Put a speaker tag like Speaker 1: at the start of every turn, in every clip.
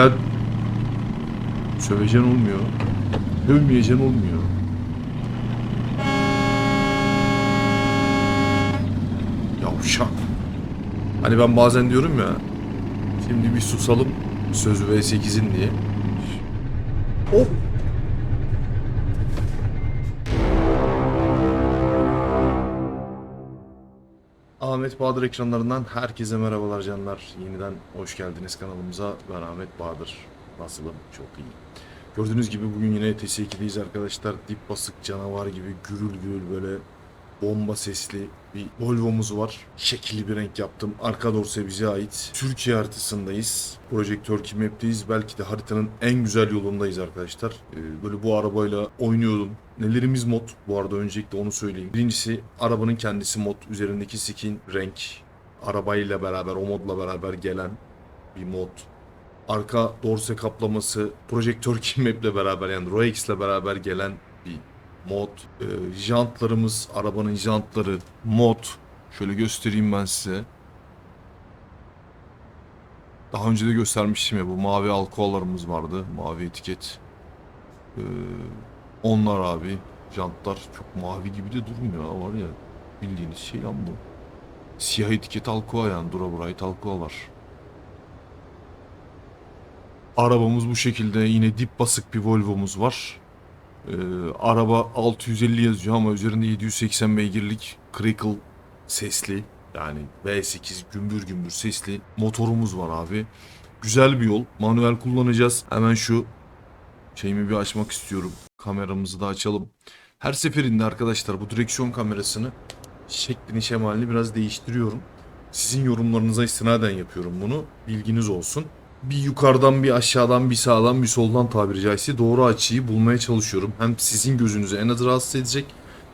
Speaker 1: Ben söveceksin olmuyor. Övmeyeceksin olmuyor. Yavşak. Hani ben bazen diyorum ya. Şimdi bir susalım. Sözü V8'in diye. Hop. Ahmet Bahadır ekranlarından herkese merhabalar canlar. Yeniden hoş geldiniz kanalımıza. Ben Ahmet Bahadır. Nasılım? Çok iyi. Gördüğünüz gibi bugün yine TS2'deyiz arkadaşlar. Dip basık canavar gibi gürül gürül böyle bomba sesli bir Volvo'muz var. Şekilli bir renk yaptım. Arka dorse bize ait. Türkiye haritasındayız. Projektör Map'teyiz. Belki de haritanın en güzel yolundayız arkadaşlar. Ee, böyle bu arabayla oynuyordum. Nelerimiz mod bu arada öncelikle onu söyleyeyim. Birincisi arabanın kendisi mod. Üzerindeki skin, renk. Arabayla beraber, o modla beraber gelen bir mod. Arka dorse kaplaması projektör Map'le beraber yani RoX ile beraber gelen bir mod. Ee, jantlarımız, arabanın jantları mod. Şöyle göstereyim ben size. Daha önce de göstermiştim ya bu mavi alkohollarımız vardı. Mavi etiket. Ee, onlar abi. Jantlar çok mavi gibi de durmuyor var ya. Bildiğiniz şey lan bu. Siyah etiket Alcoa yani Dura Bright Alcoa'lar. Arabamız bu şekilde yine dip basık bir Volvo'muz var. Ee, araba 650 yazıyor ama üzerinde 780 beygirlik Crickle sesli yani V8 gümbür gümbür sesli motorumuz var abi. Güzel bir yol. Manuel kullanacağız. Hemen şu şeyimi bir açmak istiyorum. Kameramızı da açalım. Her seferinde arkadaşlar bu direksiyon kamerasını şeklini şemalini biraz değiştiriyorum. Sizin yorumlarınıza istinaden yapıyorum bunu. Bilginiz olsun. Bir yukarıdan bir aşağıdan bir sağdan bir soldan tabiri caizse doğru açıyı bulmaya çalışıyorum. Hem sizin gözünüzü en az rahatsız edecek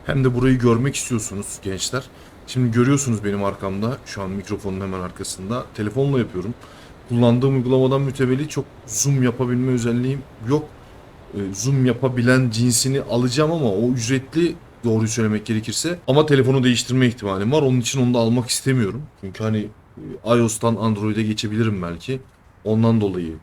Speaker 1: hem de burayı görmek istiyorsunuz gençler. Şimdi görüyorsunuz benim arkamda şu an mikrofonun hemen arkasında. Telefonla yapıyorum. Kullandığım uygulamadan mütevelli çok zoom yapabilme özelliğim yok. Ee, zoom yapabilen cinsini alacağım ama o ücretli doğruyu söylemek gerekirse. Ama telefonu değiştirme ihtimalim var. Onun için onu da almak istemiyorum. Çünkü hani e, iOS'tan Android'e geçebilirim belki. Ondan dolayı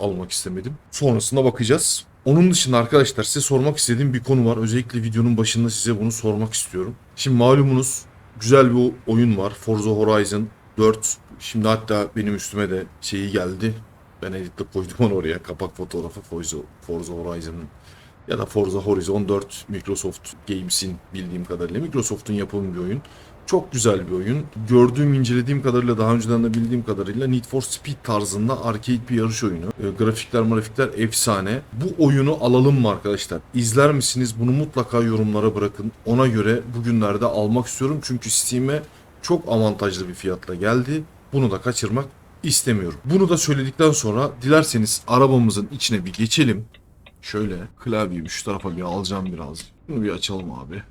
Speaker 1: almak istemedim. Sonrasında bakacağız. Onun dışında arkadaşlar size sormak istediğim bir konu var. Özellikle videonun başında size bunu sormak istiyorum. Şimdi malumunuz güzel bir oyun var. Forza Horizon 4. Şimdi hatta benim üstüme de şeyi geldi. Ben editle koydum onu oraya. Kapak fotoğrafı Forza, Forza Horizon'ın ya da Forza Horizon 4 Microsoft Games'in bildiğim kadarıyla Microsoft'un yapımı bir oyun. Çok güzel bir oyun. Gördüğüm, incelediğim kadarıyla daha önceden de bildiğim kadarıyla Need for Speed tarzında arcade bir yarış oyunu. E, grafikler, grafikler efsane. Bu oyunu alalım mı arkadaşlar? İzler misiniz? Bunu mutlaka yorumlara bırakın. Ona göre bugünlerde almak istiyorum. Çünkü Steam'e çok avantajlı bir fiyatla geldi. Bunu da kaçırmak istemiyorum. Bunu da söyledikten sonra dilerseniz arabamızın içine bir geçelim. Şöyle klavyeyi şu tarafa bir alacağım biraz. Bunu bir açalım abi.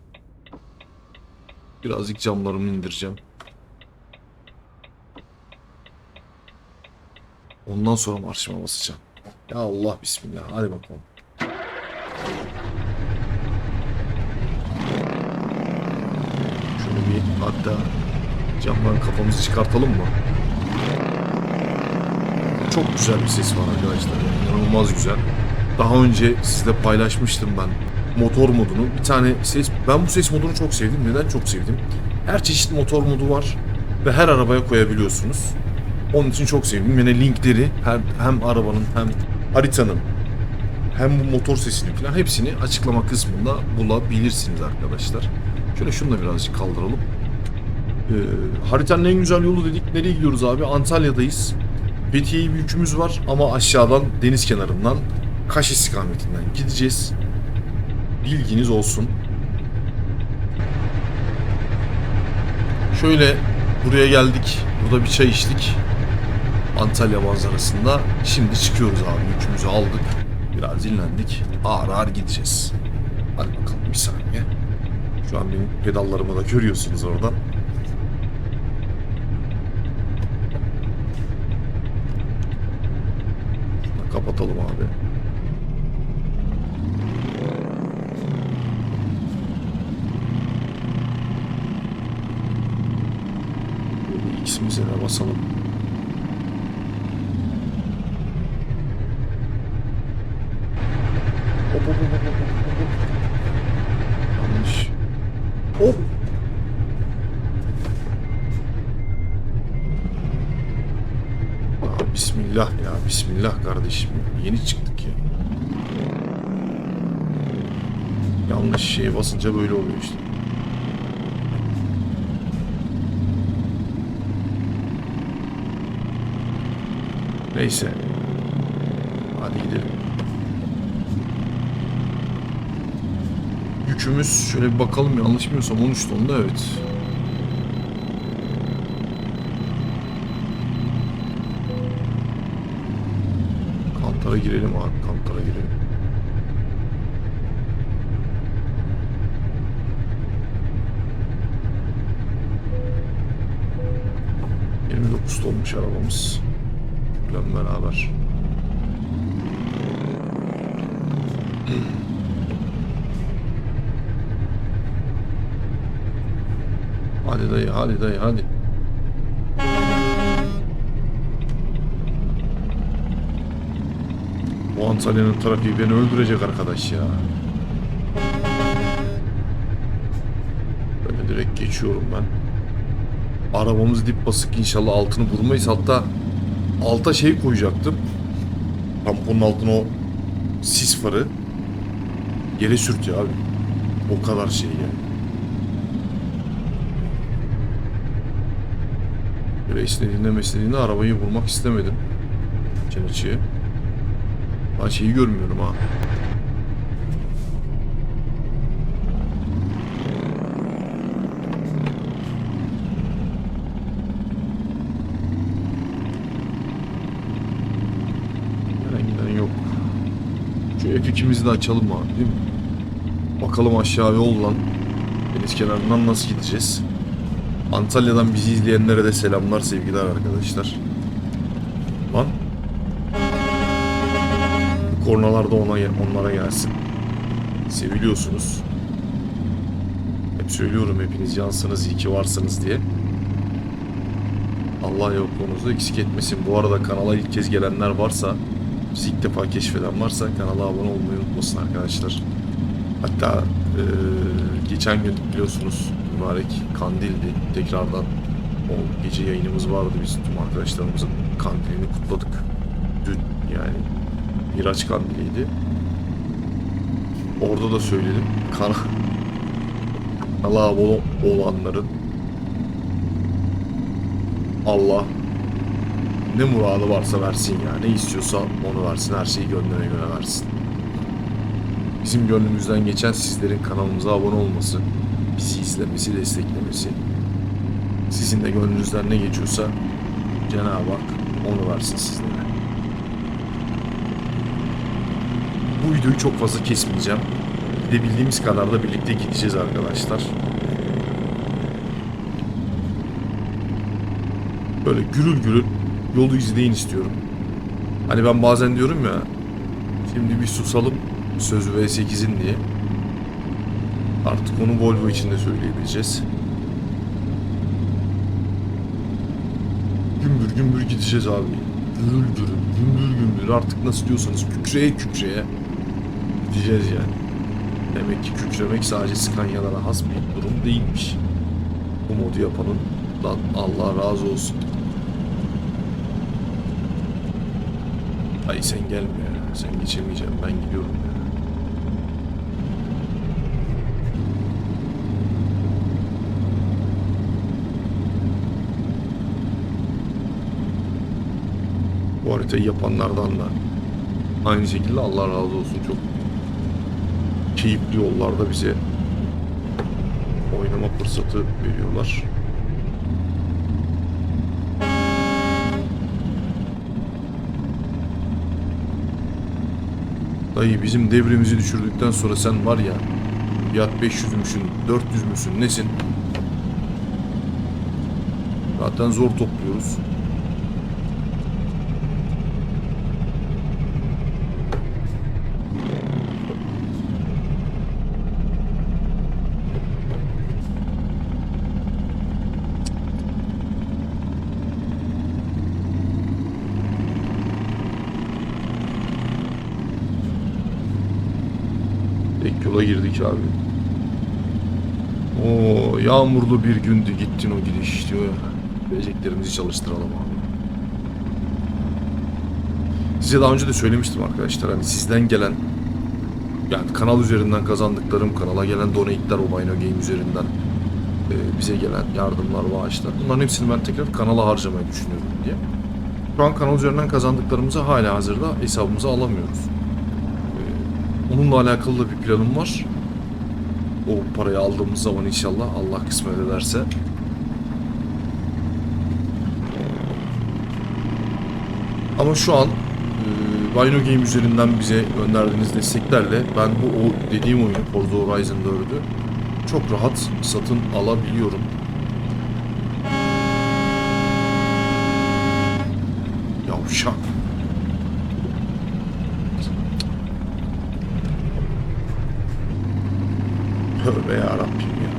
Speaker 1: Birazcık camlarımı indireceğim. Ondan sonra marşıma basacağım. Ya Allah bismillah. Hadi bakalım. Şöyle bir hatta camdan kafamızı çıkartalım mı? Çok güzel bir ses var arkadaşlar. İnanılmaz güzel. Daha önce sizle paylaşmıştım ben motor modunu. Bir tane ses ben bu ses modunu çok sevdim. Neden çok sevdim? Her çeşit motor modu var ve her arabaya koyabiliyorsunuz. Onun için çok sevdim. Yine linkleri hem, hem arabanın hem haritanın hem bu motor sesini falan hepsini açıklama kısmında bulabilirsiniz arkadaşlar. Şöyle şunu da birazcık kaldıralım. Ee, haritanın en güzel yolu dedik. Nereye gidiyoruz abi? Antalya'dayız. Fethiye'ye bir yükümüz var ama aşağıdan deniz kenarından Kaş istikametinden gideceğiz. Bilginiz olsun. Şöyle buraya geldik. Burada bir çay içtik. Antalya manzarasında. Şimdi çıkıyoruz abi. Yükümüzü aldık. Biraz dinlendik. Ağır ağır gideceğiz. Hadi bakalım bir saniye. Şu an benim pedallarımı da görüyorsunuz oradan. Kapatalım abi. X'imize basalım. Yanlış. Hop. Aa, bismillah kardeşim. Yeni çıktık ya. Yanlış şeye basınca böyle oluyor işte. Neyse. Hadi gidelim. Yükümüz şöyle bir bakalım yanlış bilmiyorsam 13 tonda evet. Kantara girelim abi kantara girelim. Tonmuş arabamız. Ile beraber. Hadi dayı, hadi dayı, hadi. Bu Antalya'nın trafiği beni öldürecek arkadaş ya. Böyle direkt geçiyorum ben. Arabamız dip basık inşallah altını vurmayız. Hatta alta şey koyacaktım. Tamponun altına o sis farı. Yere sürtüyor abi. O kadar şey yani. Böyle esnediğinde meslediğinde arabayı vurmak istemedim. Açıya. Ben şeyi görmüyorum ha. Gelen giden yok. Şu F2'mizi de açalım abi değil mi? Bakalım aşağı yol lan. Deniz kenarından nasıl gideceğiz? Antalya'dan bizi izleyenlere de selamlar sevgiler arkadaşlar. Lan. Kornalar da ona, onlara gelsin. Seviliyorsunuz. Hep söylüyorum hepiniz yansınız iyi ki varsınız diye. Allah yokluğunuzu eksik etmesin. Bu arada kanala ilk kez gelenler varsa, bizi ilk defa keşfeden varsa kanala abone olmayı unutmasın arkadaşlar. Hatta eee, geçen gün biliyorsunuz mübarek kandildi. Tekrardan o gece yayınımız vardı. Biz tüm arkadaşlarımızın kandilini kutladık. Dün yani Miraç kandiliydi. Orada da söyledim. Kan Kanala abone olanların Allah ne muradı varsa versin ya. Ne istiyorsa onu versin. Her şeyi gönlüne göre versin. Bizim gönlümüzden geçen sizlerin kanalımıza abone olması, bizi izlemesi, desteklemesi. Sizin de gönlünüzden ne geçiyorsa Cenab-ı Hak onu versin sizlere. Bu videoyu çok fazla kesmeyeceğim. Gidebildiğimiz kadar da birlikte gideceğiz arkadaşlar. Böyle gürül gürül yolu izleyin istiyorum. Hani ben bazen diyorum ya şimdi bir susalım sözü V8'in diye. Artık onu Volvo için de söyleyebileceğiz. Gümbür gümbür gideceğiz abi. Gürül gürül, gümbür gümbür artık nasıl diyorsanız kükreye kükreye gideceğiz yani. Demek ki kükremek sadece Scania'lara has bir durum değilmiş. Bu modu yapanın dan Allah razı olsun. Ay sen gelme ya. Sen geçemeyeceğim. Ben gidiyorum ya. Bu haritayı yapanlardan da aynı şekilde Allah razı olsun çok keyifli yollarda bize oynama fırsatı veriyorlar. Dayı bizim devrimizi düşürdükten sonra sen var ya Yat 500 müsün, 400 müsün, nesin? Zaten zor topluyoruz. Yola girdik abi. O yağmurlu bir gündü gittin o gidiş diyor ya. Bileceklerimizi çalıştıralım abi. Size daha önce de söylemiştim arkadaşlar hani sizden gelen yani kanal üzerinden kazandıklarım, kanala gelen donate'ler o Bino Game üzerinden e, bize gelen yardımlar, bağışlar. Bunların hepsini ben tekrar kanala harcamayı düşünüyorum diye. Şu an kanal üzerinden kazandıklarımızı hala hazırda hesabımıza alamıyoruz. Onunla alakalı da bir planım var. O parayı aldığımız zaman inşallah Allah kısmet ederse Ama şu an e, Bino Game üzerinden bize gönderdiğiniz desteklerle ben bu o dediğim oyunu Forza Horizon 4'ü çok rahat satın alabiliyorum. Yavşak. Tövbe yarabbim ya.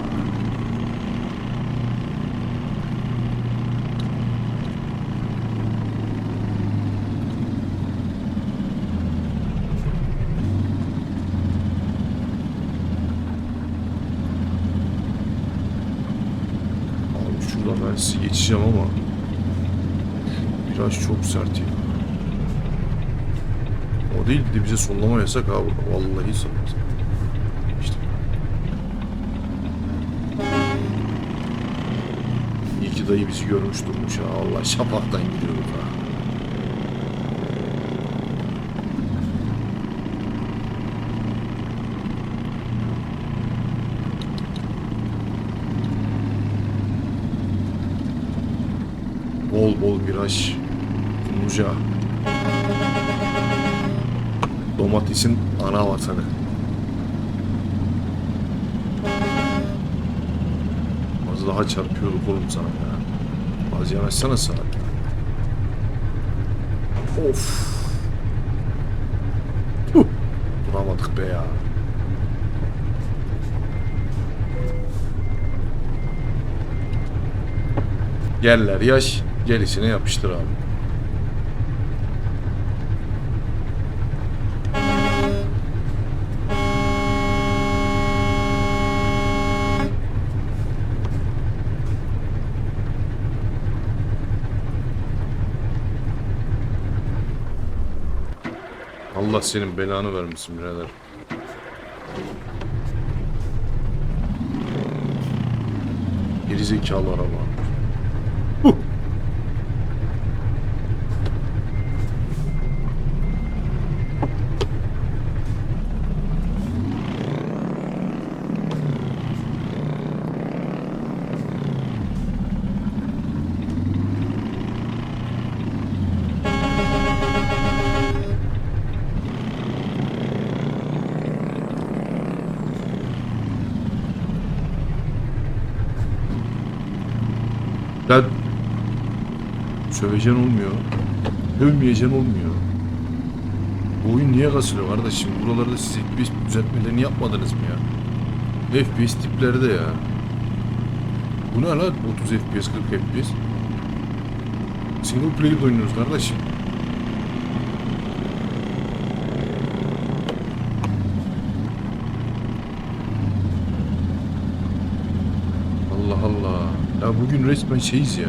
Speaker 1: Şurada ben sizi geçeceğim ama biraz çok sert ya. O değil bir de bize sollama yasak abi. Vallahi sana. İşte. İyi ki dayı bizi görmüş durmuş ha. Allah şapaktan gidiyorduk ha. Bol bol viraj. Kumluca. Domatesin ana vatanı. Daha çarpıyorduk oğlum sana ya. Az yanaşsana sana. Of. Huh. Duramadık be ya. Yerler yaş, gerisine yapıştır abi. Allah senin belanı vermesin birader. Geri zekalı araba. Huh. Ya söveceksin olmuyor. Sövmeyeceksin olmuyor. Bu oyun niye kasılıyor kardeşim? Buralarda siz FPS düzeltmelerini yapmadınız mı ya? FPS tipleri de ya. Bu ne lan? 30 FPS, 40 FPS. Single player oynuyoruz kardeşim. Allah Allah. Bugün resmen şeyiz ya.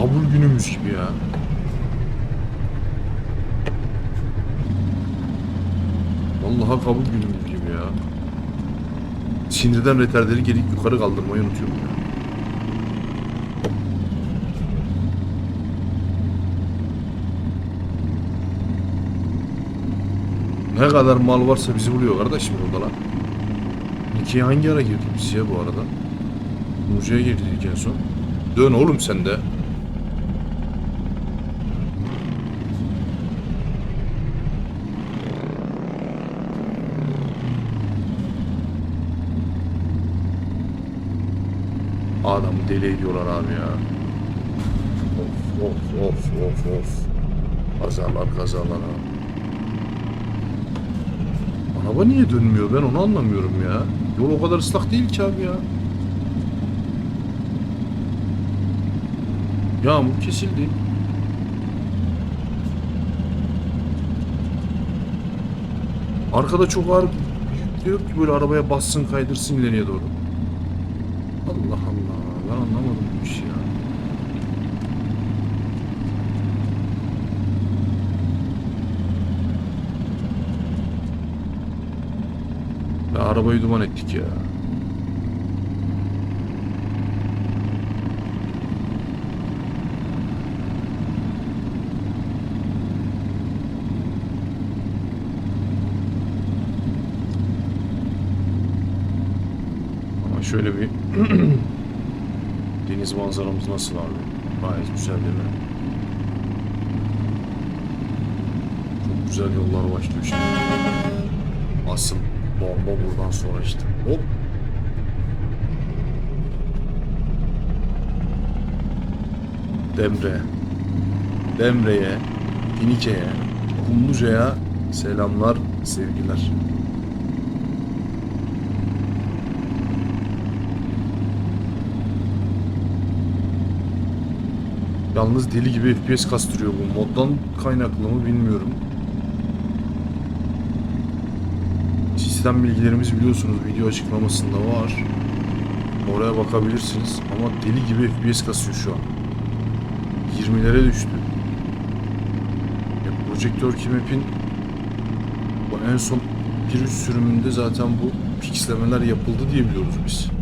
Speaker 1: Abur günümüz gibi ya. Vallahi kabul günümüz gibi ya. Sinirden retarderi gelip yukarı kaldırmayı unutuyorum ya. Ne kadar mal varsa bizi buluyor kardeşim orada lan. İkiye hangi ara girdik biz ya bu arada? Nurcu'ya girdik en. Dön oğlum sen de. Adamı deli ediyorlar abi ya. Of of of of of. Kazalar kazalar abi. Araba niye dönmüyor ben onu anlamıyorum ya. Yol o kadar ıslak değil ki abi ya. Yağmur kesildi. Arkada çok ağır de yok ki böyle arabaya bassın kaydırsın ileriye doğru. Allah Allah ben anlamadım bu işi ya. Ve arabayı duman ettik ya. Ama şöyle bir deniz manzaramız nasıl abi? Gayet güzel değil mi? Çok güzel yollar başlıyor şimdi. Asıl bomba buradan sonra işte. Hop. Demre. Demre'ye, Finike'ye, Kumluca'ya selamlar, sevgiler. Yalnız deli gibi FPS kastırıyor bu. Moddan kaynaklı mı bilmiyorum. Sistem bilgilerimiz biliyorsunuz video açıklamasında var. Oraya bakabilirsiniz. Ama deli gibi FPS kasıyor şu an. 20'lere düştü. Ya Projektör Kimap'in bu en son 1.3 sürümünde zaten bu pixlemeler yapıldı diye biliyoruz biz.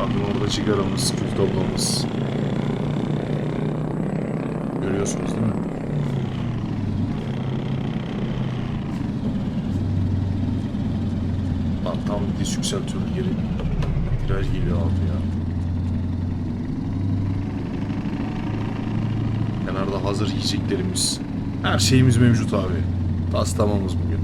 Speaker 1: Bakın orada çıkaramız, kül toplamız. Görüyorsunuz değil mi? Lan tam diş yükseltiyor geri. Viraj geliyor abi ya. Kenarda hazır yiyeceklerimiz. Her şeyimiz mevcut abi. Tas tamamız bugün.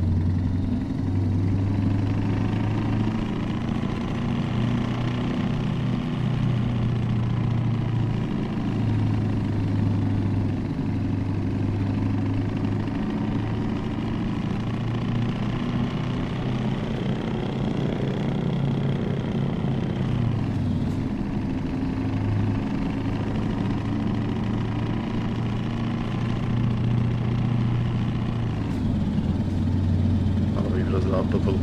Speaker 1: Arabayı biraz rahatlatalım.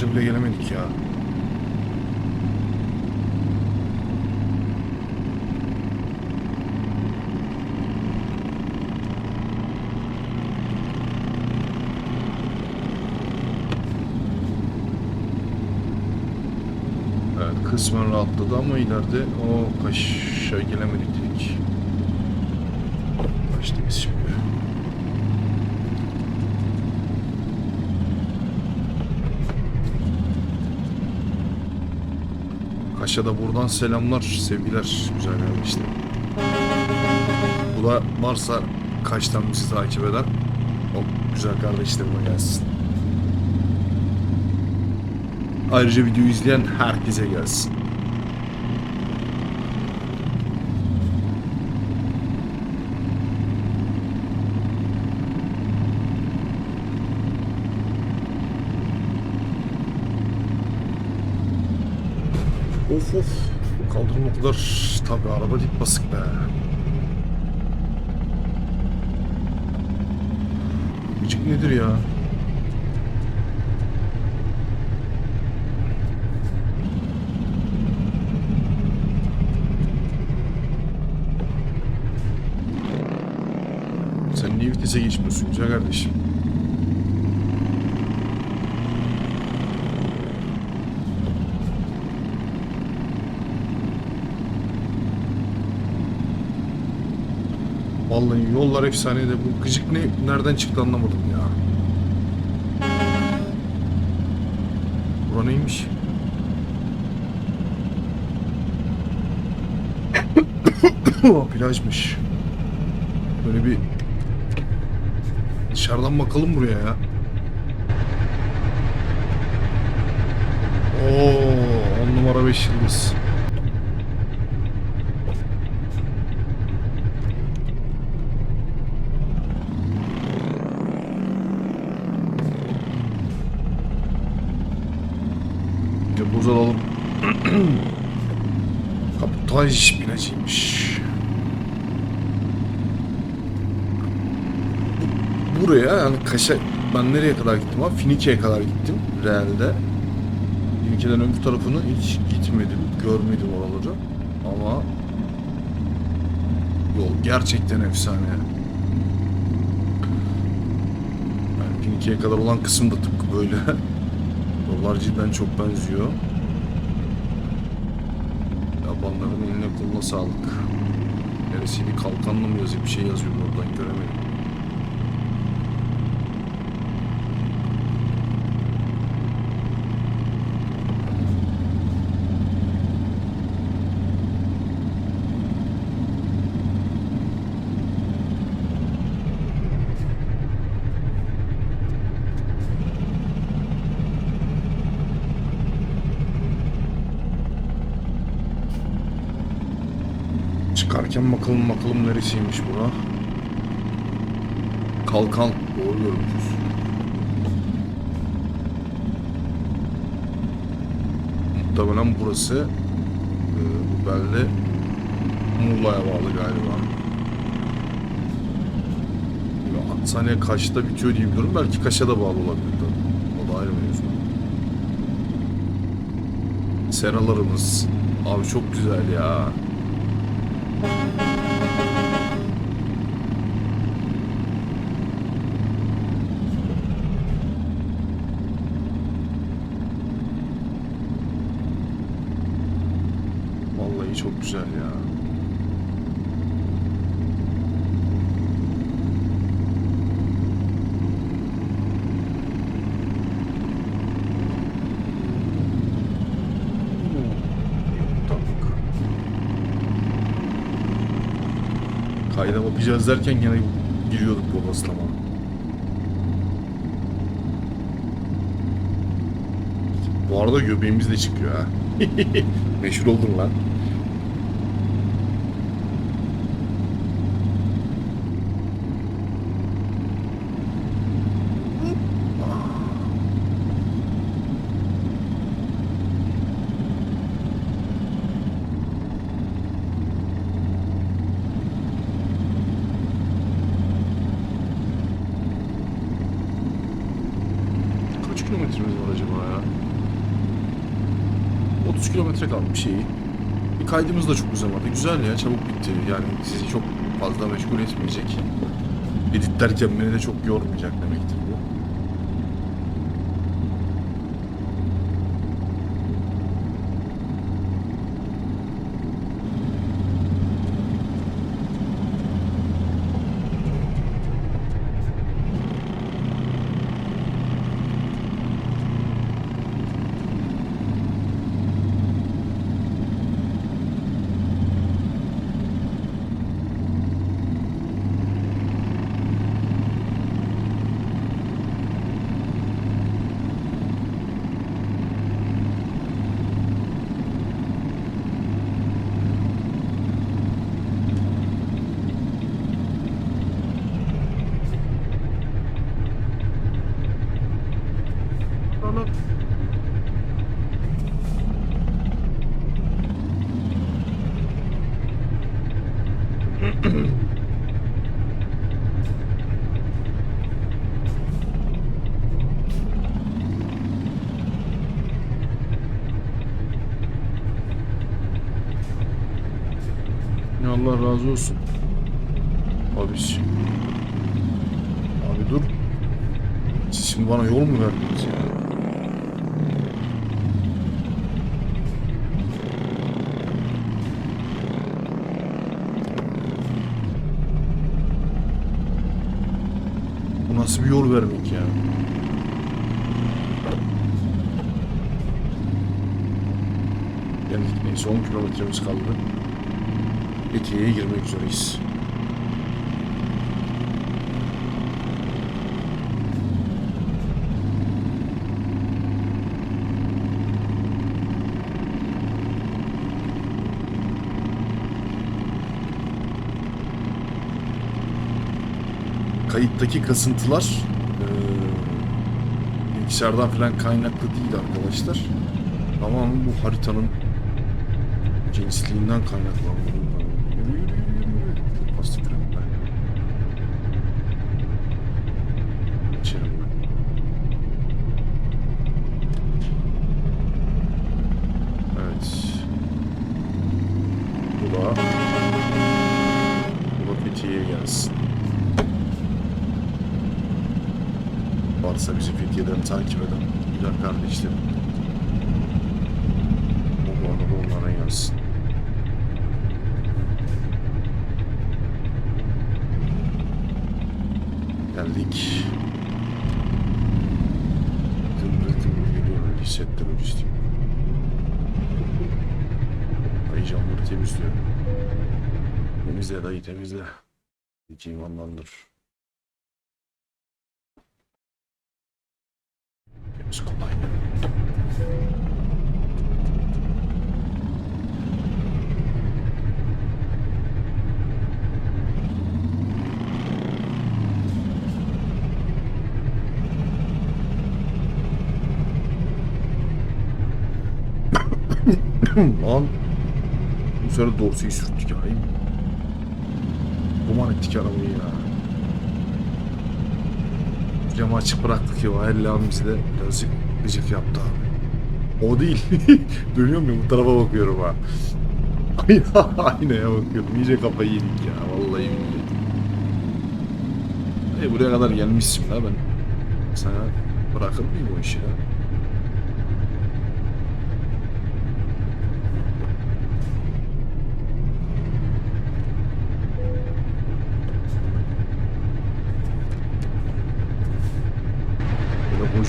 Speaker 1: Kaşa bile gelemedik ya. Kısmen rahatladı ama ileride o kaşa gelemedik dedik. Kaçtayız şimdi? Kaş'a da buradan selamlar, sevgiler güzel kardeşler. Bu da varsa Kaş'tan bizi takip eden o güzel kardeşlerime gelsin. Ayrıca videoyu izleyen herkese gelsin. Of of. Bu kaldırım o kadar tabi araba dik basık be. Gıcık nedir ya? Sen niye vitese geçmiyorsun güzel kardeşim? Vallahi yollar efsane de bu gıcık ne nereden çıktı anlamadım ya. Bura neymiş? Plajmış. Böyle bir dışarıdan bakalım buraya ya. Oo, on numara 5 yıldız. Bir de buz alalım. Kaputaj binacıymış. Bu- Buraya yani Kaşa... Ben nereye kadar gittim abi? Finike'ye kadar gittim realde. Finike'den öbür tarafını hiç gitmedim. Görmedim oraları. Ama yol gerçekten efsane. Yani Finike'ye kadar olan kısım da tıpkı böyle. Yollar cidden çok benziyor. Yabanların sağlık. Neresiydi? Kalkanlı mı yazıyor? Bir şey yazıyor oradan göremedim. Çıkarken bakalım bakalım neresiymiş bura. Kalkan. Doğru görmüşüz. Muhtemelen burası e, bu belde Muğla'ya bağlı galiba. Ya, Hatsane Kaş'ta bitiyor diye biliyorum. Belki Kaş'a da bağlı olabilir tabii. O da ayrı mevzu. Seralarımız. Abi çok güzel ya. Vallahi çok güzel ya. Kayda bakacağız derken yine giriyorduk bodoslama. Bu arada göbeğimiz de çıkıyor ha. Meşhur oldun lan. Kaç kilometremiz var acaba ya? 30 kilometre kalmış şeyi. Bir kaydımız da çok uzamadı. Güzel ya çabuk bitti. Yani sizi çok fazla meşgul etmeyecek. Edit derken beni de çok yormayacak demektir bu. Ya Allah razı olsun. Abi Abi dur. Siz şimdi bana yol mu verdiniz ya? nasıl bir yol vermek ya? Geldik neyse 10 kilometremiz kaldı. Fethiye'ye girmek üzereyiz. kayıttaki kasıntılar eee, bilgisayardan falan kaynaklı değil arkadaşlar. Tamamen bu haritanın cinsliğinden kaynaklanıyor. What's the İki imanlandır. Temiz kolay. Lan. Bu sefer dorseyi sürttük ya. Duman ettik arabayı ya. Camı açık bıraktık ya. Ellam bizi de birazcık gıcık yaptı abi. O değil. Dönüyorum ya bu tarafa bakıyorum ha. Aynaya bakıyorum. İyice kafayı yedik ya. Vallahi billahi. E buraya kadar gelmişsin la ben. Sana bırakır mıyım o işi ya?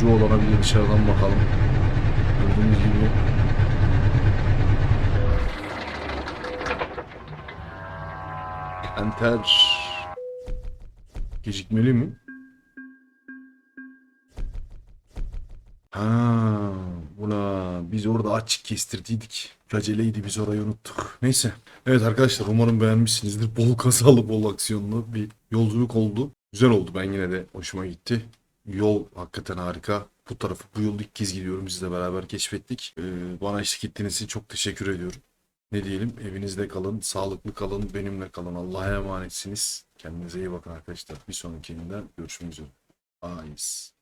Speaker 1: Bir de dışarıdan bakalım. Gördüğünüz gibi. Enter. Gecikmeli mi? Ha, buna biz orada açık kestirdiydik. Aceleydi biz orayı unuttuk. Neyse. Evet arkadaşlar umarım beğenmişsinizdir. Bol kazalı bol aksiyonlu bir yolculuk oldu. Güzel oldu ben yine de hoşuma gitti. Yol hakikaten harika. Bu tarafı bu yolu ilk kez gidiyorum bizle beraber keşfettik. Ee, bana eşlik ettiğiniz için çok teşekkür ediyorum. Ne diyelim evinizde kalın, sağlıklı kalın, benimle kalın. Allah'a emanetsiniz. Kendinize iyi bakın arkadaşlar. Bir sonrakinden görüşmek üzere. Ayız.